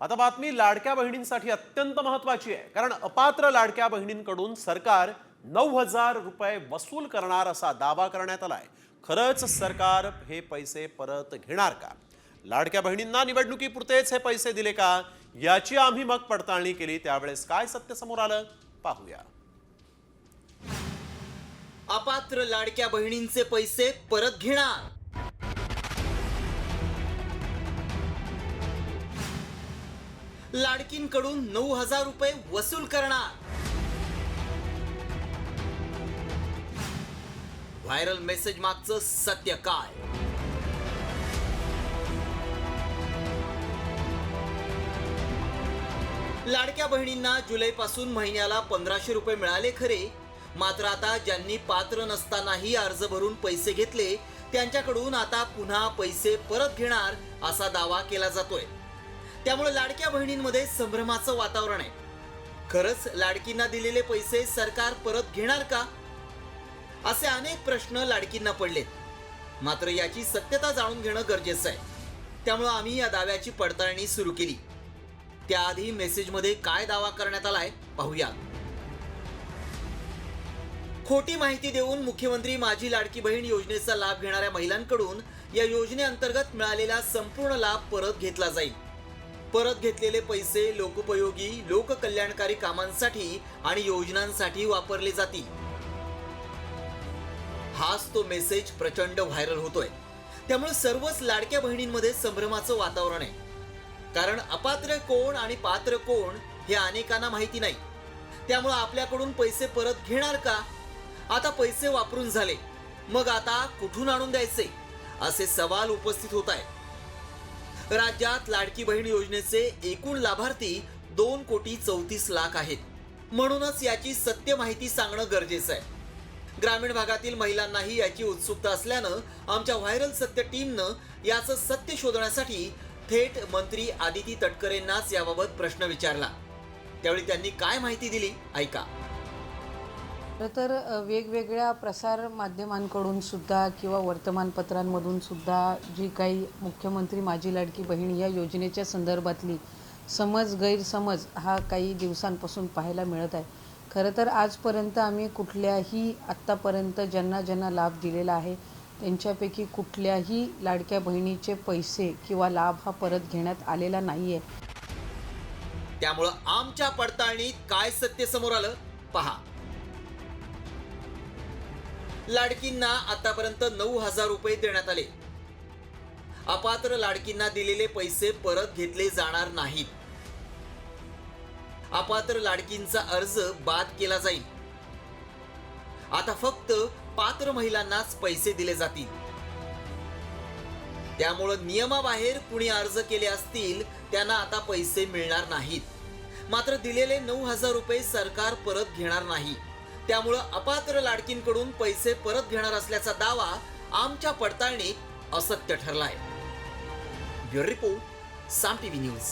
आता बातमी लाडक्या बहिणींसाठी अत्यंत महत्वाची आहे. कारण अपात्र लाडक्या बहिणींकडून सरकार नऊ हजार रुपये वसूल करणार असा दावा करण्यात आलाय. खरंच सरकार हे पैसे परत घेणार का? लाडक्या बहिणींना निवडणुकीपुरतेच हे पैसे दिले का? याची आम्ही मग पडताळणी केली. त्यावेळेस काय सत्य समोर आलं? पाहूया. अपात्र लाडक्या बहिणींचे पैसे परत घेणार. लाडकींकडून नऊ हजार रुपये वसूल करणार. व्हायरल मेसेज मागचं सत्य काय? लाडक्या बहिणींना जुलैपासून महिन्याला पंधराशे रुपये मिळाले खरे. मात्र आता ज्यांनी पात्र नसतानाही अर्ज भरून पैसे घेतले त्यांच्याकडून आता पुन्हा पैसे परत घेणार असा दावा केला जातोय. त्यामुळे लाडक्या बहिणींमध्ये संभ्रमाचं वातावरण आहे. खरंच लाडकींना दिलेले पैसे सरकार परत घेणार का? असे अनेक प्रश्न लाडकींना पडलेत. मात्र याची सत्यता जाणून घेणं गरजेचं आहे. त्यामुळे आम्ही या दाव्याची पडताळणी सुरू केली. त्याआधी मेसेजमध्ये काय दावा करण्यात आलाय पाहूया. खोटी माहिती देऊन मुख्यमंत्री माझी लाडकी बहीण योजनेचा लाभ घेणाऱ्या महिलांकडून या योजनेअंतर्गत मिळालेला संपूर्ण लाभ परत घेतला जाईल. परत घेतलेले पैसे लोकोपयोगी लोककल्याणकारी कामांसाठी आणि योजनांसाठी वापरले जातील. हाच तो मेसेज प्रचंड व्हायरल होतोय. त्यामुळे सर्वच लाडक्या बहिणींमध्ये संभ्रमाचं वातावरण आहे. कारण अपात्र कोण आणि पात्र कोण हे अनेकांना माहिती नाही. त्यामुळे आपल्याकडून पैसे परत घेणार का? आता पैसे वापरून झाले. मग आता कुठून आणून द्यायचे? असे सवाल उपस्थित होत आहे राज्यात लाडकी बहीण योजनेचे एकूण लाभार्थी दोन कोटी चौतीस लाख आहेत. म्हणूनच याची सत्य माहिती सांगणं गरजेचं आहे. ग्रामीण भागातील महिलांनाही याची उत्सुकता असल्यानं आमच्या व्हायरल सत्य टीमनं याचं सत्य शोधण्यासाठी थेट मंत्री आदिती तटकरेंनाच याबाबत प्रश्न विचारला. त्यावेळी त्यांनी काय माहिती दिली? ऐका. खरं तर वेगवेगळ्या प्रसार माध्यमांकडून सुद्धा किंवा वर्तमानपत्रांमधून सुद्धा जी काही मुख्यमंत्री माझी लाडकी बहीण या योजनेच्या संदर्भातली समज गैरसमज हा काही दिवसांपासून पाहायला मिळत आहे. खरं तर आजपर्यंत आम्ही कुठल्याही आत्तापर्यंत ज्यांना ज्यांना लाभ दिलेला आहे त्यांच्यापैकी कुठल्याही लाडक्या बहिणीचे पैसे किंवा लाभ हा परत घेण्यात आलेला नाही आहे त्यामुळं आमच्या पडताळणीत काय सत्य समोर आलं? पहा. लाडकींना आतापर्यंत नऊ हजार रुपये देण्यात आले. अपात्र लाडकींना दिलेले पैसे परत घेतले जाणार नाहीत. अपात्र लाडकींचा अर्ज बाद केला जाईल. आता फक्त पात्र महिलांनाच पैसे दिले जातील. त्यामुळं नियमाबाहेर कुणी अर्ज केले असतील त्यांना आता पैसे मिळणार नाहीत. मात्र दिलेले नऊ हजार रुपये सरकार परत घेणार नाही. त्यामुळं अपात्र लाडकींकडून पैसे परत घेणार असल्याचा दावा आमच्या पडताळणीत असत्य ठरलाय. Bureau report Saam TV news.